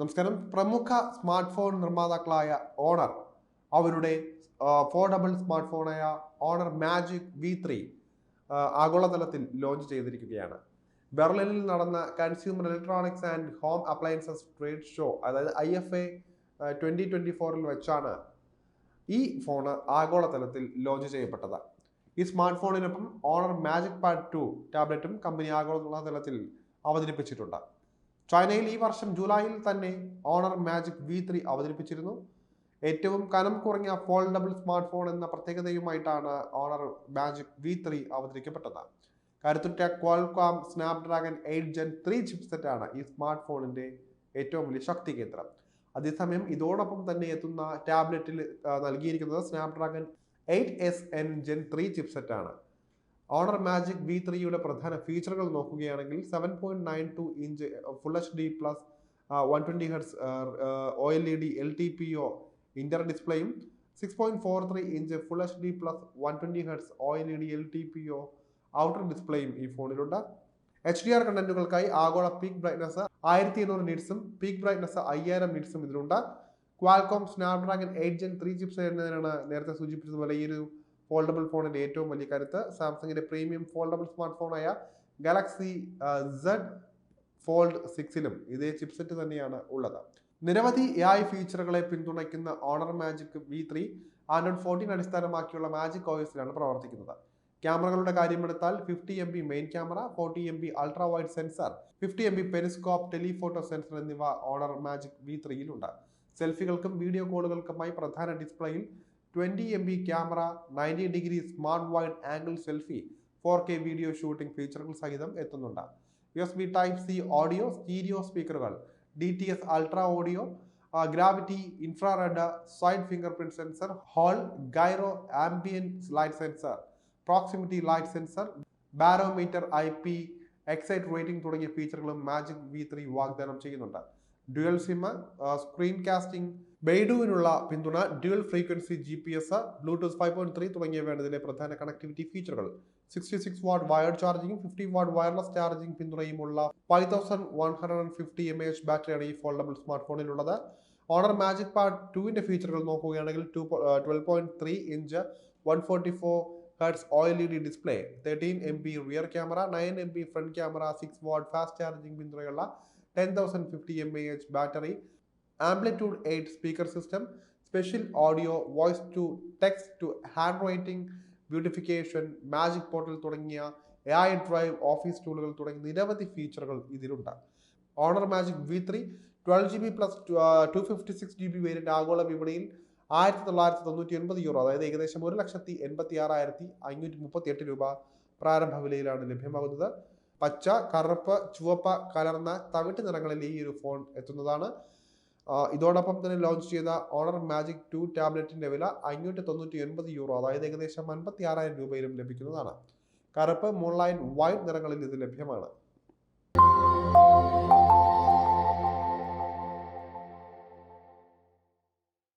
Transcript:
നമസ്കാരം. പ്രമുഖ smart phone നിർമ്മാതാക്കളായ ഓണർ അവരുടെ ഫോർഡബിൾ സ്മാർട്ട് ഫോണായ ഓണർ മാജിക് വി ത്രീ ആഗോളതലത്തിൽ ലോഞ്ച് ചെയ്തിരിക്കുകയാണ്. ബെർലിനിൽ നടന്ന consumer electronics and home appliances trade show അതായത് I F A twenty twenty ഫോറിൽ വെച്ചാണ് ഈ ഫോണ് ആഗോളതലത്തിൽ ലോഞ്ച് ചെയ്യപ്പെട്ടത്. ഈ സ്മാർട്ട് ഫോണിനൊപ്പം ഓണർ മാജിക് പാഡ് ടു ടാബ്ലറ്റും കമ്പനി ആഗോളതലത്തിൽ അവതരിപ്പിച്ചിട്ടുണ്ട്. ചൈനയിൽ ഈ വർഷം ജൂലൈയിൽ തന്നെ ഓണർ മാജിക് വി ത്രീ അവതരിപ്പിച്ചിരുന്നു. ഏറ്റവും കനം കുറഞ്ഞ ഫോൾഡബിൾ സ്മാർട്ട് ഫോൺ എന്ന പ്രത്യേകതയുമായിട്ടാണ് ഓണർ മാജിക് വി ത്രീ അവതരിക്കപ്പെട്ടത്. കരുത്തുറ്റ Qualcomm Snapdragon eight Gen three ചിപ്സെറ്റാണ് ഈ സ്മാർട്ട് ഫോണിന്റെ ഏറ്റവും വലിയ ശക്തി കേന്ദ്രം. അതേസമയം ഇതോടൊപ്പം തന്നെ എത്തുന്ന ടാബ്ലറ്റിൽ നൽകിയിരിക്കുന്നത് Snapdragon eight S N Gen three ചിപ്സെറ്റാണ് Honor magic V ത്രീയുടെ പ്രധാന ഫീച്ചറുകൾ നോക്കുകയാണെങ്കിൽ seven point nine two inch full H D plus one twenty hertz O L E D L T P O inner ഡിസ്പ്ലേയും six point four three inch full H D plus one twenty hertz O L E D L T P O outer ഡിസ്പ്ലേയും ഈ ഫോണിലുണ്ട്. H D R കണ്ടന്റുകൾക്കായി ആഗോള peak brightness ആയിരത്തി എണ്ണൂറ് നിറ്റ്സും peak brightness അയ്യായിരം നിറ്റ്സും ഇതിലുണ്ട്. Qualcomm Snapdragon eight gen three chips എന്നതിനാണ് നേരത്തെ സൂചിപ്പിച്ചതുപോലെ ഈ ഒരു ഫോൾഡബിൾ ഫോണിന്റെ ഏറ്റവും വലിയ കരുത്ത്. സാംസങ്ങിന്റെ പ്രീമിയം ഫോൾഡബിൾ സ്മാർട്ട് ഫോണായ ഗാലക്സി സെഡ് ഫോൾഡ് സിക്സിലും ഇതേ ചിപ്സെറ്റ് തന്നെയാണ് ഉള്ളത്. നിരവധി എ ഐ ഫീച്ചറുകളെ പിന്തുണയ്ക്കുന്ന Honor Magic V three Android fourteen അടിസ്ഥാനമാക്കിയുള്ള മാജിക് ഓയസിലാണ് പ്രവർത്തിക്കുന്നത്. ക്യാമറകളുടെ കാര്യമെടുത്താൽ fifty M B main camera forty M B ultra wide sensor fifty M B periscope telephoto sensor എന്നിവ ഓണർ മാജിക് വി ത്രീയിലുണ്ട് സെൽഫികൾക്കും വീഡിയോ കോളുകൾക്കുമായി പ്രധാന ഡിസ്പ്ലേയിൽ twenty M B camera ninety degree smart wide angle selfie four K video shooting ഫീച്ചറുകൾ സഹിതം എത്തുന്നുണ്ട്. U S B type C audio stereo സ്പീക്കറുകൾ D T S ultra audio gravity infrared side fingerprint sensor hall gyro ambient light sensor proximity light sensor barometer I P X eight rating തുടങ്ങിയ ഫീച്ചറുകളും Magic V three വാഗ്ദാനം ചെയ്യുന്നുണ്ട്. Dual സിമ screen casting ബെയ്ഡുവിനുള്ള പിന്തുണ dual frequency G P S bluetooth five point three തുടങ്ങിയവയാണ് ഇതിലെ പ്രധാന connectivity ഫീച്ചറുകൾ. Sixty six watt wired charging fifty watt wireless charging പിന്തുണയുമുള്ള five thousand one hundred and fifty M H ബാറ്ററിയാണ് ഈ ഫോൾഡബിൾ സ്മാർട്ട് ഫോണിലുള്ളത് Honor magic part ടുവിന്റെ ഫീച്ചറുകൾ നോക്കുകയാണെങ്കിൽ two twelve point three inch one forty four hertz oil E D display thirteen M B rear camera nine M B front camera six watt fast charging പിന്തുണയുള്ള ten thousand fifty M A H battery amplitude eight speaker system special audio voice to text to handwriting beautification magic portal തുടങ്ങിയ A I drive office ടൂളുകൾ തുടങ്ങിയ നിരവധി ഫീച്ചറുകൾ ഇതിലുണ്ട്. Honor Magic V three twelve G B plus two fifty six G B variant ആഗോള വിപണിയിൽ ആയിരത്തി തൊള്ളായിരത്തി തൊണ്ണൂറ്റി എൺപത് യൂറോ അതായത് ഏകദേശം ഒരു ലക്ഷത്തി എൺപത്തി ആറായിരത്തി അഞ്ഞൂറ്റി മുപ്പത്തി എട്ട് രൂപ പ്രാരംഭ വിലയിലാണ് ലഭ്യമാകുന്നത്. പച്ച കറുപ്പ് ചുവപ്പ് കലർന്ന തവിട്ട് നിറങ്ങളിൽ ഈ ഒരു ഫോൺ എത്തുന്നതാണ്. ഇതോടൊപ്പം തന്നെ ലോഞ്ച് ചെയ്ത ഓണർ മാജിക് ടു ടാബ്ലറ്റിന്റെ വില അഞ്ഞൂറ്റി തൊണ്ണൂറ്റി ഒൻപത് യൂറോ അതായത് ഏകദേശം അൻപത്തി ആറായിരം രൂപയിലും ലഭിക്കുന്നതാണ്. കറുപ്പ് മൂൺലൈൻ വൈറ്റ് നിറങ്ങളിൽ ഇത് ലഭ്യമാണ്.